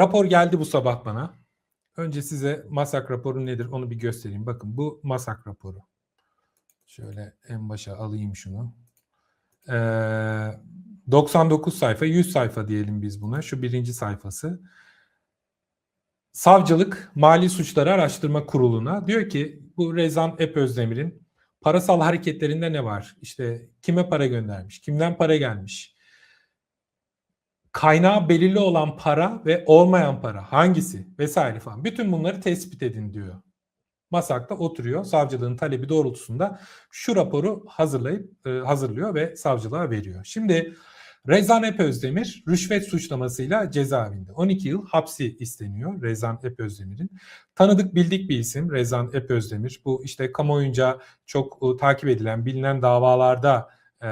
rapor geldi bu sabah bana. Önce size MASAK raporu nedir onu bir göstereyim. Bakın bu MASAK raporu. Şöyle en başa alayım şunu. Ee, 99 sayfa, 100 sayfa diyelim biz buna. Şu birinci sayfası. Savcılık Mali Suçları Araştırma Kurulu'na diyor ki bu Rezan Ep Özdemir'in parasal hareketlerinde ne var? İşte kime para göndermiş, kimden para gelmiş, kaynağı belirli olan para ve olmayan para hangisi vesaire falan. Bütün bunları tespit edin diyor. Masak'ta oturuyor. Savcılığın talebi doğrultusunda şu raporu hazırlayıp e, hazırlıyor ve savcılığa veriyor. Şimdi Rezan Ep Özdemir rüşvet suçlamasıyla cezaevinde. 12 yıl hapsi isteniyor Rezan Ep Özdemir'in. Tanıdık bildik bir isim Rezan Ep Özdemir. Bu işte kamuoyunca çok e, takip edilen bilinen davalarda e,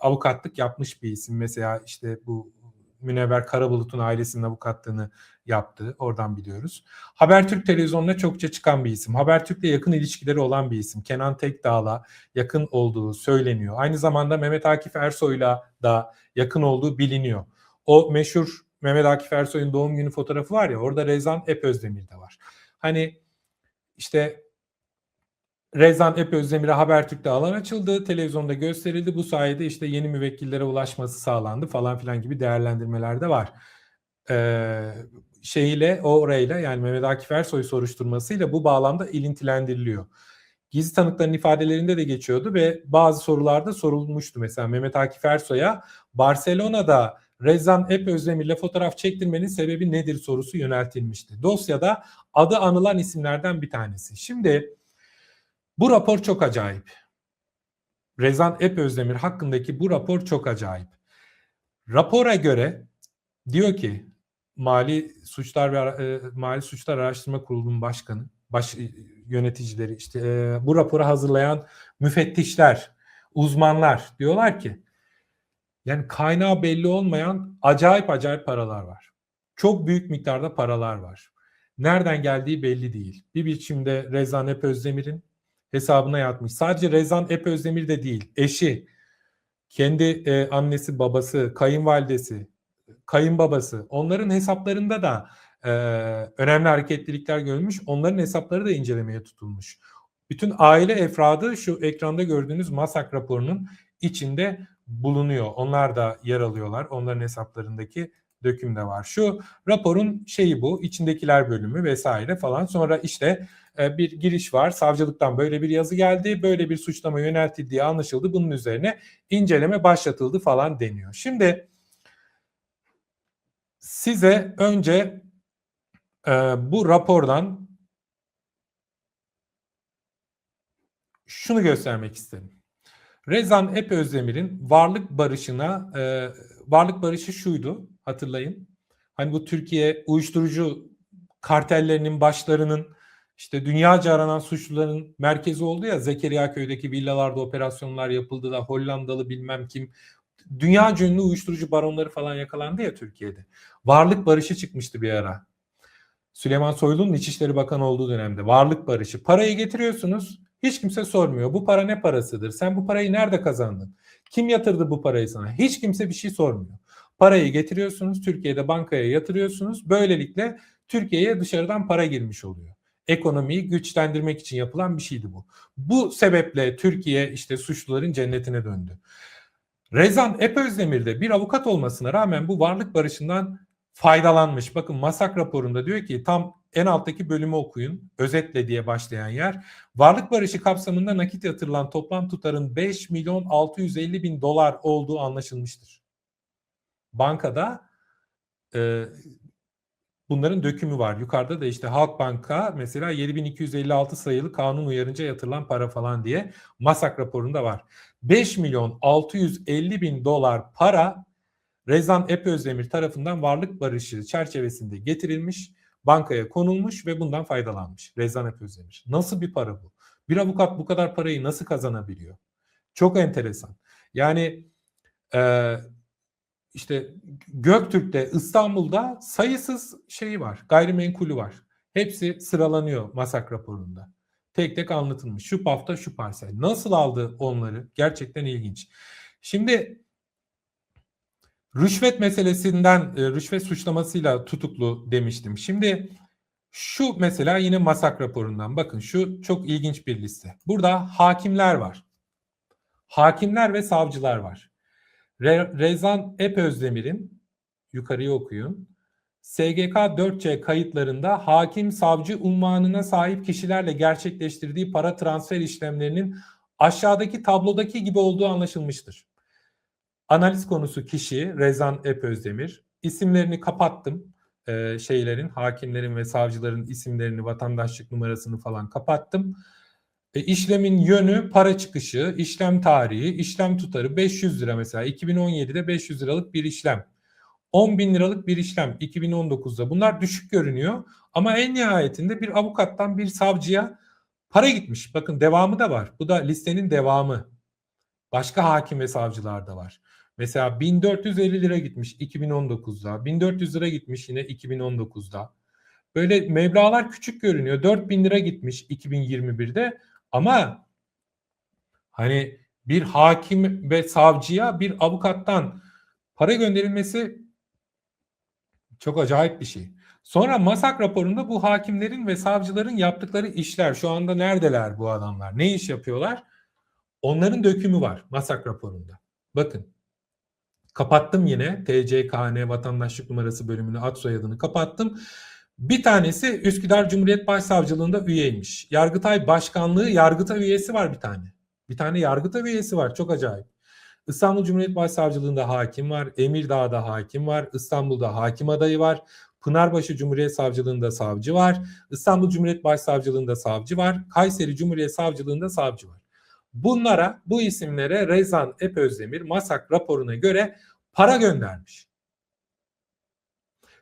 avukatlık yapmış bir isim. Mesela işte bu Münevver Karabulut'un ailesinin avukatlığını yaptı. Oradan biliyoruz. Habertürk televizyonuna çokça çıkan bir isim. Habertürk'le yakın ilişkileri olan bir isim. Kenan Tekdağ'la yakın olduğu söyleniyor. Aynı zamanda Mehmet Akif Ersoy'la da yakın olduğu biliniyor. O meşhur Mehmet Akif Ersoy'un doğum günü fotoğrafı var ya orada Rezan Ep Özdemir de var. Hani işte Rezan Ep Özdemir'e Habertürk'te alan açıldı. Televizyonda gösterildi. Bu sayede işte yeni müvekkillere ulaşması sağlandı falan filan gibi değerlendirmeler de var. Ee, şeyiyle o orayla yani Mehmet Akif Ersoy soruşturmasıyla bu bağlamda ilintilendiriliyor. Gizli tanıkların ifadelerinde de geçiyordu ve bazı sorularda sorulmuştu. Mesela Mehmet Akif Ersoy'a Barcelona'da Rezan Ep Özdemir'le fotoğraf çektirmenin sebebi nedir sorusu yöneltilmişti. Dosyada adı anılan isimlerden bir tanesi. Şimdi bu rapor çok acayip. Rezan Ep Özdemir hakkındaki bu rapor çok acayip. Rapora göre diyor ki Mali Suçlar ve e, Mali Suçlar Araştırma Kurulu'nun başkanı, baş e, yöneticileri işte e, bu raporu hazırlayan müfettişler, uzmanlar diyorlar ki yani kaynağı belli olmayan acayip acayip paralar var. Çok büyük miktarda paralar var. Nereden geldiği belli değil. Bir biçimde Rezan Ep Özdemir'in hesabına yatmış. Sadece Rezan Ep Özdemir de değil, eşi, kendi e, annesi, babası, kayınvalidesi, kayınbabası onların hesaplarında da e, önemli hareketlilikler görülmüş. Onların hesapları da incelemeye tutulmuş. Bütün aile efradı şu ekranda gördüğünüz MASAK raporunun içinde bulunuyor. Onlar da yer alıyorlar. Onların hesaplarındaki döküm de var. Şu raporun şeyi bu, içindekiler bölümü vesaire falan. Sonra işte bir giriş var. Savcılıktan böyle bir yazı geldi. Böyle bir suçlama yöneltildiği anlaşıldı. Bunun üzerine inceleme başlatıldı falan deniyor. Şimdi size önce e, bu rapordan şunu göstermek istedim. Rezan Ep Özdemir'in varlık barışına e, varlık barışı şuydu hatırlayın. Hani bu Türkiye uyuşturucu kartellerinin başlarının işte dünyaca aranan suçluların merkezi oldu ya Zekeriya köydeki villalarda operasyonlar yapıldı da Hollandalı bilmem kim dünya ünlü uyuşturucu baronları falan yakalandı ya Türkiye'de. Varlık barışı çıkmıştı bir ara. Süleyman Soylu'nun İçişleri Bakanı olduğu dönemde varlık barışı. Parayı getiriyorsunuz hiç kimse sormuyor. Bu para ne parasıdır? Sen bu parayı nerede kazandın? Kim yatırdı bu parayı sana? Hiç kimse bir şey sormuyor. Parayı getiriyorsunuz, Türkiye'de bankaya yatırıyorsunuz. Böylelikle Türkiye'ye dışarıdan para girmiş oluyor. Ekonomiyi güçlendirmek için yapılan bir şeydi bu. Bu sebeple Türkiye işte suçluların cennetine döndü. Rezan Ep Özdemir'de bir avukat olmasına rağmen bu varlık barışından faydalanmış. Bakın Masak raporunda diyor ki tam en alttaki bölümü okuyun. Özetle diye başlayan yer. Varlık barışı kapsamında nakit yatırılan toplam tutarın 5 milyon 650 bin dolar olduğu anlaşılmıştır. Bankada e, bunların dökümü var. Yukarıda da işte Halkbank'a mesela 7256 sayılı kanun uyarınca yatırılan para falan diye Masak raporunda var. 5 milyon 650 bin dolar para Rezan Ep Özdemir tarafından varlık barışı çerçevesinde getirilmiş, bankaya konulmuş ve bundan faydalanmış Rezan Ep Özdemir. Nasıl bir para bu? Bir avukat bu kadar parayı nasıl kazanabiliyor? Çok enteresan. Yani e, işte Göktürk'te, İstanbul'da sayısız şeyi var, gayrimenkulü var. Hepsi sıralanıyor Masak raporunda. Tek tek anlatılmış. Şu pafta şu parsel. Nasıl aldı onları? Gerçekten ilginç. Şimdi Rüşvet meselesinden, e, rüşvet suçlamasıyla tutuklu demiştim. Şimdi şu mesela yine Masak raporundan. Bakın şu çok ilginç bir liste. Burada hakimler var. Hakimler ve savcılar var. Re- Rezan Epözdemir'in yukarıyı okuyun. SGK 4C kayıtlarında hakim savcı unvanına sahip kişilerle gerçekleştirdiği para transfer işlemlerinin aşağıdaki tablodaki gibi olduğu anlaşılmıştır. Analiz konusu kişi Rezan Epözdemir. İsimlerini kapattım. Ee, şeylerin, hakimlerin ve savcıların isimlerini, vatandaşlık numarasını falan kapattım. E, işlemin yönü, para çıkışı, işlem tarihi, işlem tutarı 500 lira mesela. 2017'de 500 liralık bir işlem. 10 bin liralık bir işlem 2019'da. Bunlar düşük görünüyor ama en nihayetinde bir avukattan bir savcıya para gitmiş. Bakın devamı da var. Bu da listenin devamı. Başka hakim ve savcılar da var. Mesela 1450 lira gitmiş 2019'da. 1400 lira gitmiş yine 2019'da. Böyle meblalar küçük görünüyor. 4000 lira gitmiş 2021'de ama hani bir hakim ve savcıya bir avukattan para gönderilmesi çok acayip bir şey. Sonra Masak raporunda bu hakimlerin ve savcıların yaptıkları işler şu anda neredeler bu adamlar? Ne iş yapıyorlar? Onların dökümü var Masak raporunda. Bakın. Kapattım yine TCKN vatandaşlık numarası bölümünü ad soyadını kapattım. Bir tanesi Üsküdar Cumhuriyet Başsavcılığında üyeymiş. Yargıtay Başkanlığı Yargıtay üyesi var bir tane. Bir tane Yargıtay üyesi var. Çok acayip. İstanbul Cumhuriyet Başsavcılığında hakim var. Emirdağ'da hakim var. İstanbul'da hakim adayı var. Pınarbaşı Cumhuriyet Savcılığında savcı var. İstanbul Cumhuriyet Başsavcılığında savcı var. Kayseri Cumhuriyet Savcılığında savcı var. Bunlara, bu isimlere Rezan Epözdemir Masak raporuna göre para göndermiş.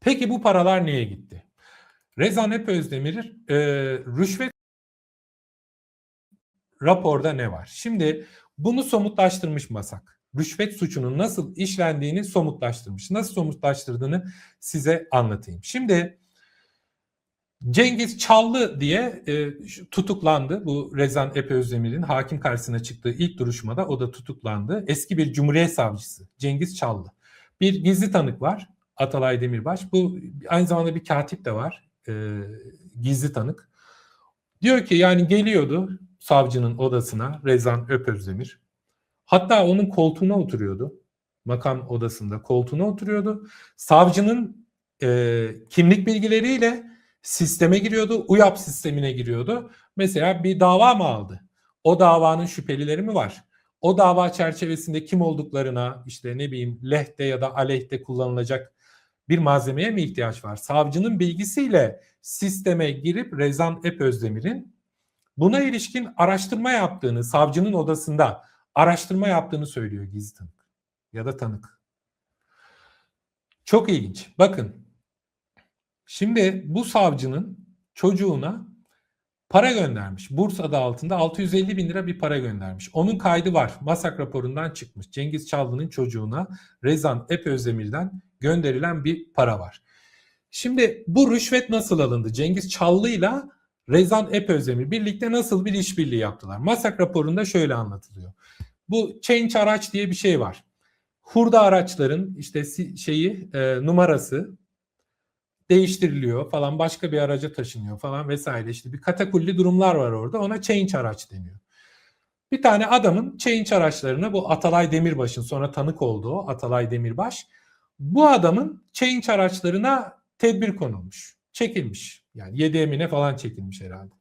Peki bu paralar neye gitti? Rezan Epözdemir e, rüşvet raporda ne var? Şimdi bunu somutlaştırmış Masak. Rüşvet suçunun nasıl işlendiğini somutlaştırmış. Nasıl somutlaştırdığını size anlatayım. Şimdi Cengiz Çallı diye e, tutuklandı. Bu Rezan Epe Özdemir'in hakim karşısına çıktığı ilk duruşmada o da tutuklandı. Eski bir Cumhuriyet Savcısı Cengiz Çallı. Bir gizli tanık var Atalay Demirbaş. Bu aynı zamanda bir katip de var. E, gizli tanık. Diyor ki yani geliyordu savcının odasına Rezan Öpözdemir. Hatta onun koltuğuna oturuyordu. Makam odasında koltuğuna oturuyordu. Savcının e, kimlik bilgileriyle sisteme giriyordu. UYAP sistemine giriyordu. Mesela bir dava mı aldı? O davanın şüphelileri mi var? O dava çerçevesinde kim olduklarına işte ne bileyim lehte ya da aleyhte kullanılacak bir malzemeye mi ihtiyaç var? Savcının bilgisiyle sisteme girip Rezan Epözdemir'in buna ilişkin araştırma yaptığını, savcının odasında araştırma yaptığını söylüyor gizli tanık ya da tanık. Çok ilginç. Bakın Şimdi bu savcının çocuğuna para göndermiş. Burs adı altında 650 bin lira bir para göndermiş. Onun kaydı var. Masak raporundan çıkmış. Cengiz Çallı'nın çocuğuna Rezan Epözdemir'den gönderilen bir para var. Şimdi bu rüşvet nasıl alındı? Cengiz Çallı'yla Rezan Epözdemir birlikte nasıl bir işbirliği yaptılar? Masak raporunda şöyle anlatılıyor. Bu change araç diye bir şey var. Hurda araçların işte şeyi e, numarası değiştiriliyor falan başka bir araca taşınıyor falan vesaire işte bir katakulli durumlar var orada ona change araç deniyor. Bir tane adamın change araçlarına bu Atalay Demirbaş'ın sonra tanık olduğu Atalay Demirbaş bu adamın change araçlarına tedbir konulmuş. Çekilmiş. Yani 7 emine falan çekilmiş herhalde.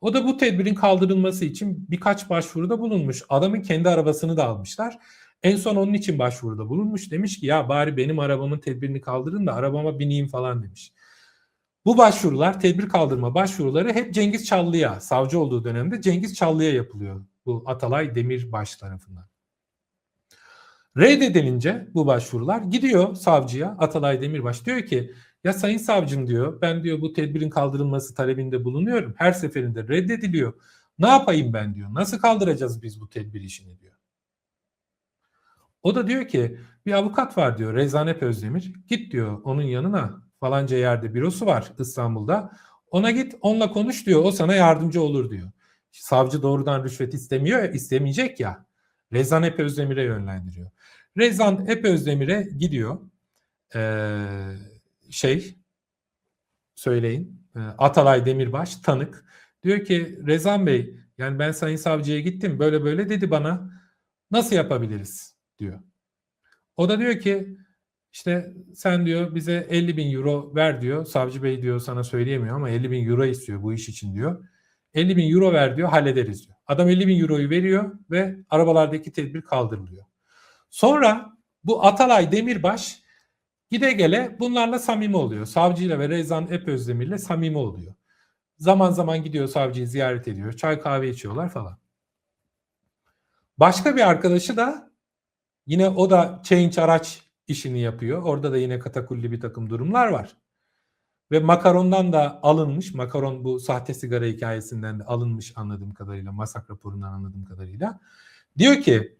O da bu tedbirin kaldırılması için birkaç başvuruda bulunmuş. Adamın kendi arabasını da almışlar. En son onun için başvuruda bulunmuş. Demiş ki ya bari benim arabamın tedbirini kaldırın da arabama bineyim falan demiş. Bu başvurular, tedbir kaldırma başvuruları hep Cengiz Çallı'ya, savcı olduğu dönemde Cengiz Çallı'ya yapılıyor. Bu Atalay Demirbaş tarafından. Reddedilince bu başvurular gidiyor savcıya Atalay Demirbaş diyor ki ya sayın savcım diyor ben diyor bu tedbirin kaldırılması talebinde bulunuyorum. Her seferinde reddediliyor. Ne yapayım ben diyor. Nasıl kaldıracağız biz bu tedbir işini diyor. O da diyor ki bir avukat var diyor Rezanet Özdemir. Git diyor onun yanına falanca yerde bürosu var İstanbul'da. Ona git onunla konuş diyor. O sana yardımcı olur diyor. Savcı doğrudan rüşvet istemiyor istemeyecek ya. Rezan hep Özdemir'e yönlendiriyor. Rezan Ep Özdemir'e gidiyor. Ee, şey söyleyin. e, Atalay Demirbaş tanık. Diyor ki Rezan Bey yani ben Sayın Savcı'ya gittim böyle böyle dedi bana nasıl yapabiliriz diyor. O da diyor ki işte sen diyor bize 50 bin euro ver diyor. Savcı Bey diyor sana söyleyemiyor ama 50 bin euro istiyor bu iş için diyor. 50 bin euro ver diyor hallederiz diyor. Adam 50 bin euroyu veriyor ve arabalardaki tedbir kaldırılıyor. Sonra bu Atalay Demirbaş gide gele bunlarla samimi oluyor. Savcıyla ve Rezan Epözdemir'le samimi oluyor. Zaman zaman gidiyor savcıyı ziyaret ediyor. Çay kahve içiyorlar falan. Başka bir arkadaşı da yine o da change araç işini yapıyor. Orada da yine katakulli bir takım durumlar var. Ve makarondan da alınmış. Makaron bu sahte sigara hikayesinden de alınmış anladığım kadarıyla. Masak raporundan anladığım kadarıyla. Diyor ki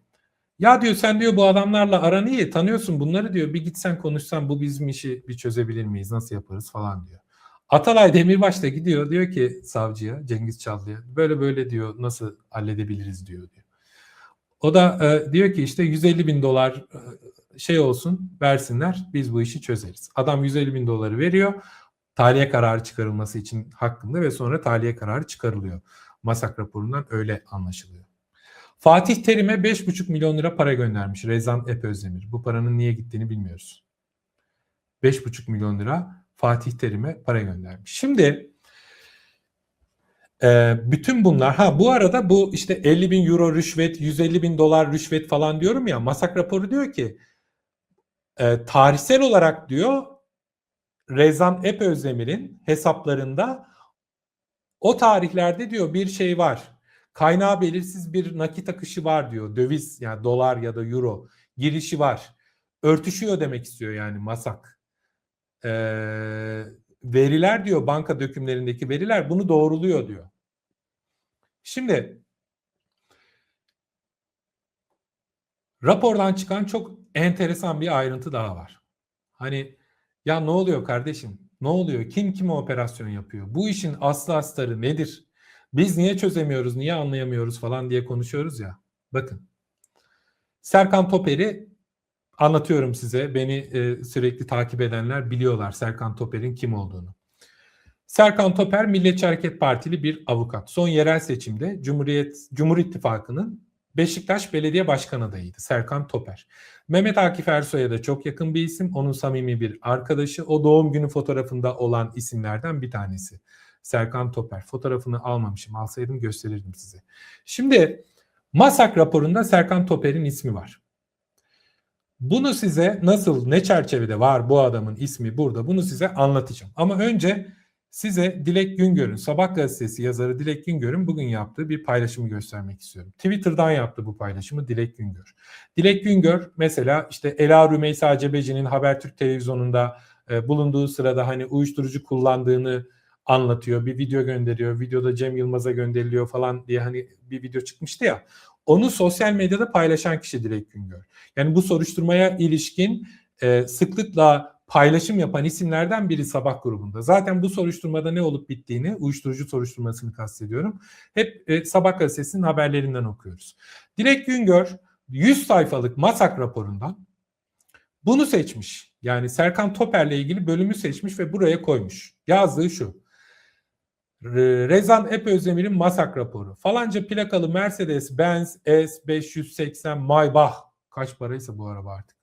ya diyor sen diyor bu adamlarla aran iyi tanıyorsun bunları diyor bir gitsen konuşsan bu bizim işi bir çözebilir miyiz nasıl yaparız falan diyor. Atalay Demirbaş da gidiyor diyor ki savcıya Cengiz Çallı'ya böyle böyle diyor nasıl halledebiliriz diyor diyor. O da e, diyor ki işte 150 bin dolar e, şey olsun versinler biz bu işi çözeriz. Adam 150 bin doları veriyor tahliye kararı çıkarılması için hakkında ve sonra tahliye kararı çıkarılıyor. Masak raporundan öyle anlaşılıyor. Fatih Terim'e 5,5 milyon lira para göndermiş Rezan Ep Özdemir. Bu paranın niye gittiğini bilmiyoruz. 5,5 milyon lira Fatih Terim'e para göndermiş. Şimdi e, bütün bunlar ha bu arada bu işte 50 bin euro rüşvet 150 bin dolar rüşvet falan diyorum ya masak raporu diyor ki e, tarihsel olarak diyor Rezan Ep Özdemir'in hesaplarında o tarihlerde diyor bir şey var. Kaynağı belirsiz bir nakit akışı var diyor. Döviz yani dolar ya da euro girişi var. Örtüşüyor demek istiyor yani masak. Ee, veriler diyor banka dökümlerindeki veriler bunu doğruluyor diyor. Şimdi rapordan çıkan çok enteresan bir ayrıntı daha var. Hani ya ne oluyor kardeşim? Ne oluyor? Kim kime operasyon yapıyor? Bu işin aslı astarı nedir? Biz niye çözemiyoruz, niye anlayamıyoruz falan diye konuşuyoruz ya. Bakın. Serkan Toper'i anlatıyorum size. Beni e, sürekli takip edenler biliyorlar Serkan Toper'in kim olduğunu. Serkan Toper Milliyetçi Hareket Partili bir avukat. Son yerel seçimde Cumhuriyet Cumhur İttifakı'nın Beşiktaş Belediye Başkan adayıydı Serkan Toper. Mehmet Akif Ersoy'a da çok yakın bir isim. Onun samimi bir arkadaşı. O doğum günü fotoğrafında olan isimlerden bir tanesi. Serkan Toper. Fotoğrafını almamışım. Alsaydım gösterirdim size. Şimdi Masak raporunda Serkan Toper'in ismi var. Bunu size nasıl, ne çerçevede var bu adamın ismi burada bunu size anlatacağım. Ama önce size Dilek Güngör'ün, Sabah gazetesi yazarı Dilek Güngör'ün bugün yaptığı bir paylaşımı göstermek istiyorum. Twitter'dan yaptı bu paylaşımı Dilek Güngör. Dilek Güngör mesela işte Ela Rümeysa Cebeci'nin Habertürk televizyonunda e, bulunduğu sırada hani uyuşturucu kullandığını anlatıyor. Bir video gönderiyor. Videoda Cem Yılmaz'a gönderiliyor falan diye hani bir video çıkmıştı ya. Onu sosyal medyada paylaşan kişi Dilek Güngör. Yani bu soruşturmaya ilişkin e, sıklıkla paylaşım yapan isimlerden biri Sabah grubunda. Zaten bu soruşturmada ne olup bittiğini, uyuşturucu soruşturmasını kastediyorum. Hep e, Sabah gazetesinin haberlerinden okuyoruz. Dilek Güngör 100 sayfalık MASAK raporundan bunu seçmiş. Yani Serkan Toper'le ilgili bölümü seçmiş ve buraya koymuş. Yazdığı şu. Rezan Ep Özdemir'in MASAK raporu. Falanca plakalı Mercedes Benz S580 Maybach kaç paraysa bu araba artık.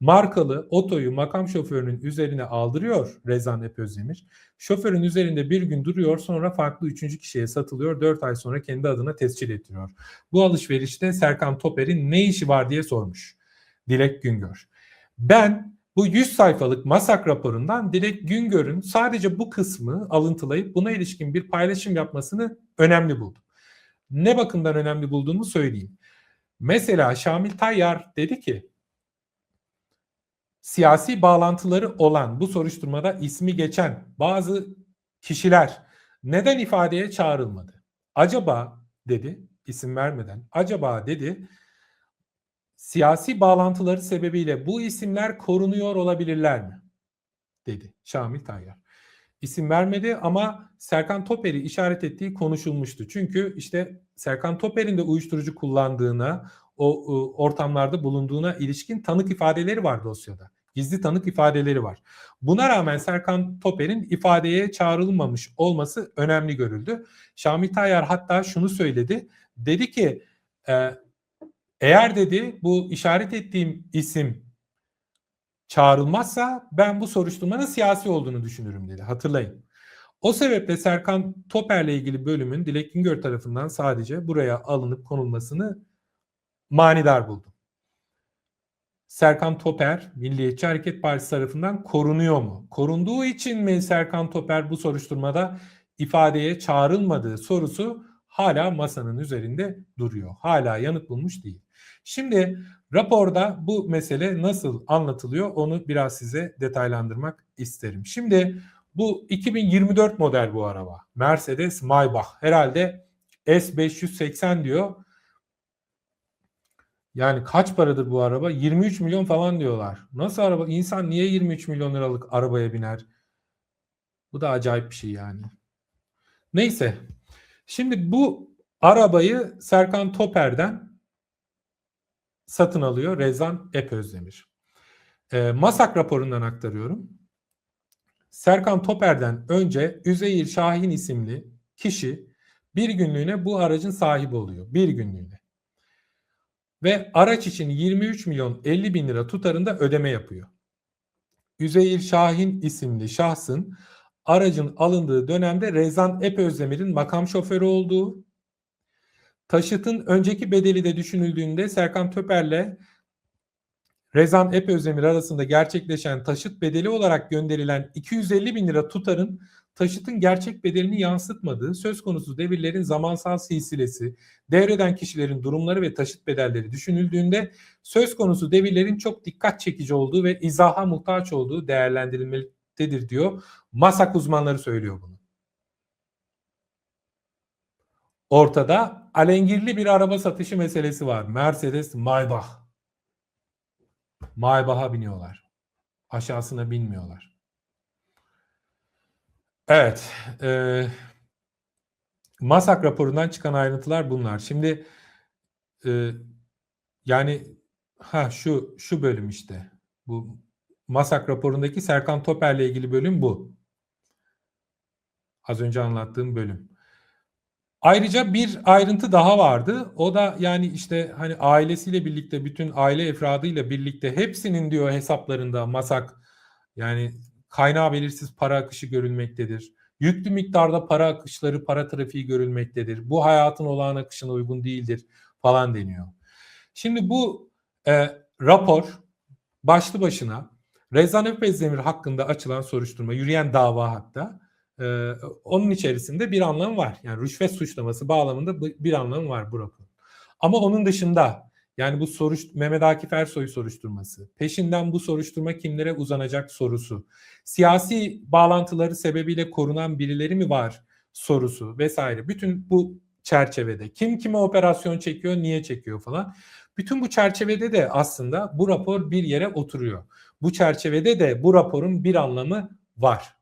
Markalı otoyu makam şoförünün üzerine aldırıyor Rezan Ep Özdemir. Şoförün üzerinde bir gün duruyor sonra farklı üçüncü kişiye satılıyor. Dört ay sonra kendi adına tescil ettiriyor. Bu alışverişte Serkan Toper'in ne işi var diye sormuş. Dilek Güngör. Ben bu 100 sayfalık MASAK raporundan Dilek Güngör'ün sadece bu kısmı alıntılayıp buna ilişkin bir paylaşım yapmasını önemli buldum. Ne bakımdan önemli bulduğumu söyleyeyim. Mesela Şamil Tayyar dedi ki siyasi bağlantıları olan bu soruşturmada ismi geçen bazı kişiler neden ifadeye çağrılmadı? Acaba dedi isim vermeden acaba dedi siyasi bağlantıları sebebiyle bu isimler korunuyor olabilirler mi? dedi Şamil Tayyar. İsim vermedi ama Serkan Toper'i işaret ettiği konuşulmuştu. Çünkü işte Serkan Toper'in de uyuşturucu kullandığına, o ortamlarda bulunduğuna ilişkin tanık ifadeleri var dosyada. Gizli tanık ifadeleri var. Buna rağmen Serkan Toper'in ifadeye çağrılmamış olması önemli görüldü. Şamil Tayyar hatta şunu söyledi. Dedi ki eğer dedi bu işaret ettiğim isim çağrılmazsa ben bu soruşturmanın siyasi olduğunu düşünürüm dedi. Hatırlayın. O sebeple Serkan Toper'le ilgili bölümün Dilek Güngör tarafından sadece buraya alınıp konulmasını manidar buldum. Serkan Toper Milliyetçi Hareket Partisi tarafından korunuyor mu? Korunduğu için mi Serkan Toper bu soruşturmada ifadeye çağrılmadığı sorusu hala masanın üzerinde duruyor. Hala yanıt bulmuş değil. Şimdi raporda bu mesele nasıl anlatılıyor onu biraz size detaylandırmak isterim. Şimdi bu 2024 model bu araba. Mercedes Maybach. Herhalde S580 diyor. Yani kaç paradır bu araba? 23 milyon falan diyorlar. Nasıl araba? İnsan niye 23 milyon liralık arabaya biner? Bu da acayip bir şey yani. Neyse. Şimdi bu arabayı Serkan Toper'den satın alıyor Rezan Epözdemir. E, Masak raporundan aktarıyorum. Serkan Toper'den önce Üzeyir Şahin isimli kişi bir günlüğüne bu aracın sahibi oluyor. Bir günlüğüne. Ve araç için 23 milyon 50 bin lira tutarında ödeme yapıyor. Üzeyir Şahin isimli şahsın aracın alındığı dönemde Rezan Epözdemir'in makam şoförü olduğu, taşıtın önceki bedeli de düşünüldüğünde Serkan Töper'le Rezan Epözdemir arasında gerçekleşen taşıt bedeli olarak gönderilen 250 bin lira tutarın taşıtın gerçek bedelini yansıtmadığı, söz konusu devirlerin zamansal silsilesi, devreden kişilerin durumları ve taşıt bedelleri düşünüldüğünde söz konusu devirlerin çok dikkat çekici olduğu ve izaha muhtaç olduğu değerlendirilmelidir diyor. Masak uzmanları söylüyor bunu. Ortada alengirli bir araba satışı meselesi var. Mercedes Maybach. Maybach'a biniyorlar. Aşağısına binmiyorlar. Evet. E, Masak raporundan çıkan ayrıntılar bunlar. Şimdi e, yani ha şu şu bölüm işte. Bu Masak raporundaki Serkan Toper'le ilgili bölüm bu. Az önce anlattığım bölüm. Ayrıca bir ayrıntı daha vardı. O da yani işte hani ailesiyle birlikte bütün aile efradıyla birlikte hepsinin diyor hesaplarında masak yani kaynağı belirsiz para akışı görülmektedir. Yüklü miktarda para akışları, para trafiği görülmektedir. Bu hayatın olağan akışına uygun değildir falan deniyor. Şimdi bu e, rapor başlı başına Rezan Öpezdemir hakkında açılan soruşturma, yürüyen dava hatta ee, onun içerisinde bir anlamı var. Yani rüşvet suçlaması bağlamında bir anlamı var bu rapor. Ama onun dışında yani bu soruş Mehmet Akif Ersoy soruşturması, peşinden bu soruşturma kimlere uzanacak sorusu, siyasi bağlantıları sebebiyle korunan birileri mi var sorusu vesaire. Bütün bu çerçevede kim kime operasyon çekiyor, niye çekiyor falan. Bütün bu çerçevede de aslında bu rapor bir yere oturuyor. Bu çerçevede de bu raporun bir anlamı var.